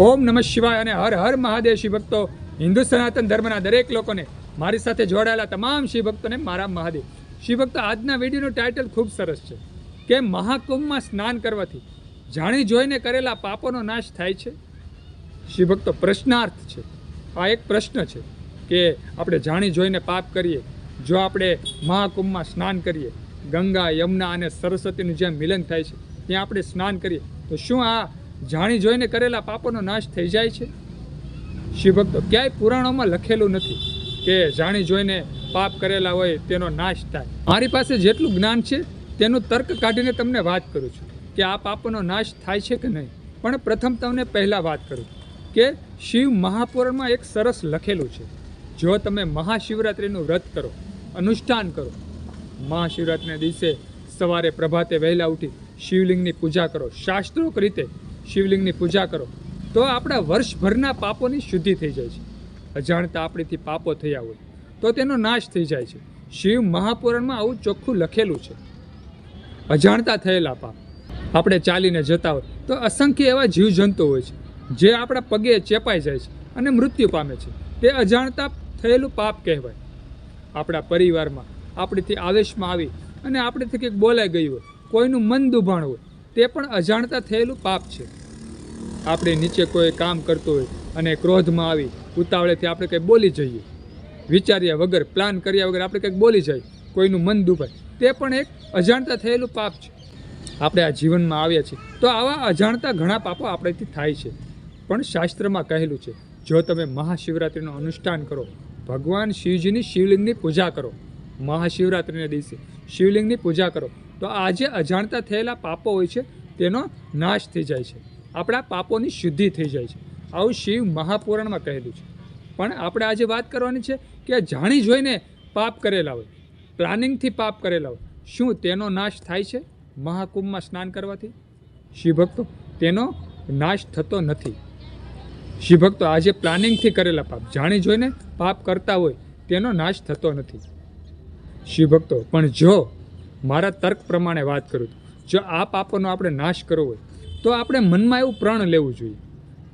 ઓમ નમઃ શિવાય અને હર હર મહાદેવ ભક્તો, હિન્દુ સનાતન ધર્મના દરેક લોકોને મારી સાથે જોડાયેલા તમામ શિવ ભક્તોને મારા મહાદેવ. શિવ ભક્તો, આજના વિડીયોનું ટાઇટલ ખૂબ સરસ છે. કે મહાકુંભમાં સ્નાન કરવાથી જાણી જોઈને કરેલા પાપોનો નાશ થાય છે? શિવ ભક્તો, પ્રશ્નાર્થ છે. આ એક પ્રશ્ન છે કે આપણે જાણી જોઈને પાપ કરીએ, જો આપણે મહાકુંભમાં સ્નાન કરીએ, ગંગા, યમુના અને સરસ્વતીનું જ્યાં મિલન થાય છે, ત્યાં આપણે સ્નાન કરીએ, તો શું આ જાણી જોઈને કરેલા પાપોનો નાશ થઈ જાય છે? શિવભક્તો ક્યાંય પુરાણોમાં લખેલું નથી કે જાણી જોઈને પાપ કરેલા હોય તેનો નાશ થાય. મારી પાસે જેટલું જ્ઞાન છે, તેનું તર્ક કાઢીને તમને વાત કરું છું કે આ પાપોનો નાશ થાય છે કે નહીં. પણ પ્રથમ તમને પહેલાં વાત કરું કે શિવ મહાપુરાણમાં એક સરસ લખેલું છે. જો તમે મહાશિવરાત્રિનું વ્રત કરો, અનુષ્ઠાન કરો, મહાશિવરાત્રિના દિવસે સવારે પ્રભાતે વહેલા ઉઠી શિવલિંગની પૂજા કરો શાસ્ત્રોક રીતે શિવલિંગની પૂજા કરો, તો આપણા વર્ષભરના પાપોની શુદ્ધિ થઈ જાય છે. અજાણતા આપણીથી પાપો થયા હોય, તો તેનો નાશ થઈ જાય છે. શિવ મહાપુરાણમાં આવું ચોખ્ખું લખેલું છે. અજાણતા થયેલા પાપ, આપણે ચાલીને જતા હોય, તો અસંખ્ય એવા જીવજંતુ હોય છે, જે આપણા પગે ચેપાઈ જાય છે અને મૃત્યુ પામે છે. તે અજાણતા થયેલું પાપ કહેવાય. આપણા પરિવારમાં આપણીથી આવેશમાં આવી અને આપણેથી કંઈક બોલાઈ ગયું હોય, કોઈનું મન દુભાણ હોય, તે પણ અજાણતા થયેલું પાપ છે. આપણે નીચે કોઈ કામ કરતો હોય અને ક્રોધમાં આવી ઉતાવળેથી આપણે કંઈક બોલી જઈએ. વિચાર્યા વગર પ્લાન કર્યા વગર આપણે કંઈક બોલી જઈએ કોઈનું મન દુભાય. તે પણ એક અજાણતા થયેલું પાપ છે. આપણે આ જીવનમાં આવ્યા છીએ. તો આવા અજાણતા ઘણા પાપો આપણેથી થાય છે. પણ શાસ્ત્રમાં કહેલું છે, જો તમે મહાશિવરાત્રિનું અનુષ્ઠાન કરો, ભગવાન શિવજીની શિવલિંગની પૂજા કરો. મહાશિવરાત્રિના દિવસે શિવલિંગની પૂજા કરો. તો આ જે અજાણતા થયેલા પાપો હોય છે, તેનો નાશ થઈ જાય છે. આપણા પાપોની શુદ્ધિ થઈ જાય છે. આવું શિવ મહાપુરાણમાં કહેલું છે. પણ આપણે આજે વાત કરવાની છે કે જાણી જોઈને પાપ કરેલા હોય, પ્લાનિંગથી પાપ કરેલા હોય, શું તેનો નાશ થાય છે મહાકુંભમાં સ્નાન કરવાથી? શિવભક્તો, તેનો નાશ થતો નથી. શિવભક્તો આજે પ્લાનિંગથી કરેલા પાપ, જાણી જોઈને પાપ કરતા હોય, તેનો નાશ થતો નથી. શિવભક્તો, પણ જો મારા તર્ક પ્રમાણે વાત કરું જો આ પાપોનો આપણે નાશ કરવો હોય તો આપણે મનમાં એવું પ્રણ લેવું જોઈએ.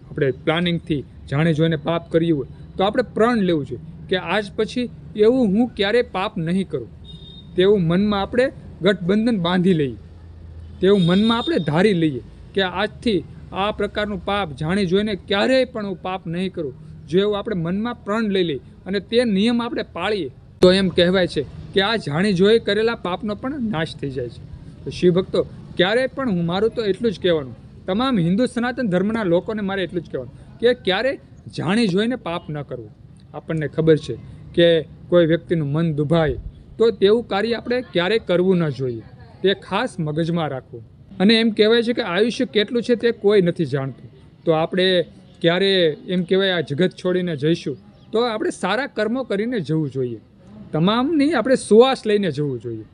આપણે પ્લાનિંગથી જાણે જોઈને પાપ કર્યું હોય, તો આપણે પ્રણ લેવું જોઈએ કે આજ પછી એવું હું ક્યારેય પાપ નહીં કરું. તેવું મનમાં આપણે ગઠબંધન બાંધી લઈએ. તેવું મનમાં આપણે ધારી લઈએ કે આજથી આ પ્રકારનું પાપ જાણી જોઈને ક્યારેય પણ હું પાપ નહીં કરું. જો એવું આપણે મનમાં પ્રણ લઈ લઈએ અને તે નિયમ આપણે પાળીએ, તો એમ કહેવાય છે કે આ જાણી જોઈ કરેલા પાપનો પણ નાશ થઈ જાય છે. તો શિવ ભક્તો ક્યારેય પણ હું મારું તો એટલું જ કહેવાનું. તમામ હિન્દુ સનાતન ધર્મના લોકોને મારે એટલું જ કહેવાનું કે ક્યારે જાણી જોઈને પાપ ન કરવું. આપણને ખબર છે કે કોઈ વ્યક્તિનું મન દુભાય તો તેવું કાર્ય આપણે ક્યારેય કરવું ન જોઈએ. તે ખાસ મગજમાં રાખવું. અને એમ કહેવાય છે કે આયુષ્ય કેટલું છે તે કોઈ નથી જાણતું. તો આપણે ક્યારે એમ કહેવાય આ જગત છોડીને જઈશું તો આપણે સારા કર્મો કરીને જવું જોઈએ. તમામની આપણે સુવાસ લઈને જવું જોઈએ.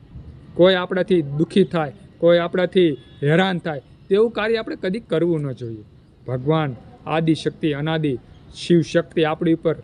કોઈ આપણાથી દુઃખી થાય, કોઈ આપણાથી હેરાન થાય તેવું કાર્ય આપણે કદી કરવું ન જોઈએ. ભગવાન આદિશક્તિ અનાદિ, શિવ શક્તિ આપણી ઉપર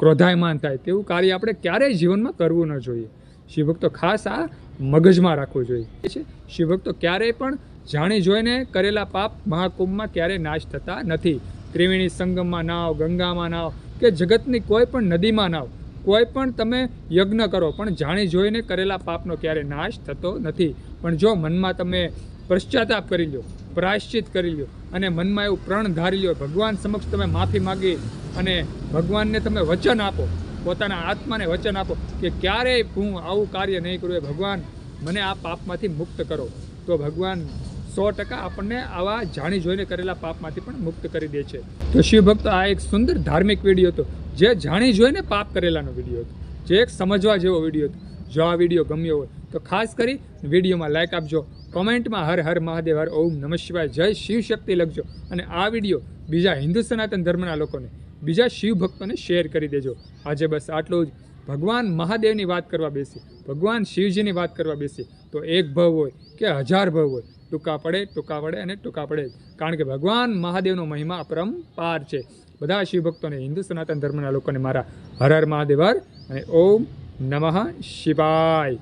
ક્રોધાયમાન થાય. તેવું કાર્ય આપણે ક્યારેય જીવનમાં કરવું ન જોઈએ. શિવભક્તો ખાસ આ મગજમાં રાખવું જોઈએ. છે, શિવભક્તો ક્યારેય પણ જાણી જોઈને કરેલા પાપ મહાકુંભમાં ક્યારેય નાશ થતા નથી. ત્રિવેણી સંગમમાં નાવ ગંગામાં નાવ કે જગતની કોઈ પણ નદીમાં નાવ કોઈ પણ તમે યજ્ઞ કરો, પણ જાણી જોઈને કરેલા પાપનો ક્યારેય નાશ થતો નથી. પણ જો મનમાં તમે પશ્ચાતાપ કરી લો પ્રાયશ્ચિત કરી લો અને મનમાં એવું પ્રણ ધારી લો ભગવાન સમક્ષ તમે માફી માગી અને ભગવાનને તમે વચન આપો, પોતાના આત્માને વચન આપો કે ક્યારેય હું આવું કાર્ય નહીં કરું એ ભગવાન મને આ પાપમાંથી મુક્ત કરો. તો ભગવાન સો ટકા આપણને આવા જાણી જોઈને કરેલા પાપમાંથી પણ મુક્ત કરી દે છે. તો શિવ ભક્તો, આ એક સુંદર ધાર્મિક વીડિયો હતો, જે જાણી જોઈને પાપ કરેલાનો વીડિયો હતો, જે એક સમજવા જેવો વીડિયો હતો. જો આ વીડિયો ગમ્યો હોય તો ખાસ કરી વિડીયોમાં લાઇક આપજો, કોમેન્ટમાં હર હર મહાદેવ, હર ઓમ નમઃ શિવાય, જય શિવ શક્તિ લખજો અને આ વીડિયો બીજા હિન્દુ સનાતન ધર્મના લોકોને, બીજા શિવ ભક્તોને શેર કરી દેજો. આજે બસ આટલું જ. ભગવાન મહાદેવની વાત કરવા બેસી, ભગવાન શિવજીની વાત કરવા બેસી, તો એક ભવ હોય કે હજાર ભવ હોય, ટૂંકા પડે ટૂંકા પડે અને ટૂંકા પડે કારણ કે ભગવાન મહાદેવનો મહિમા અપરંપાર છે. બધા શિવ ભક્તોને હિન્દુ સનાતન ધર્મના લોકોને મારા હર હર મહાદેવ અને ઓમ નમઃ શિવાય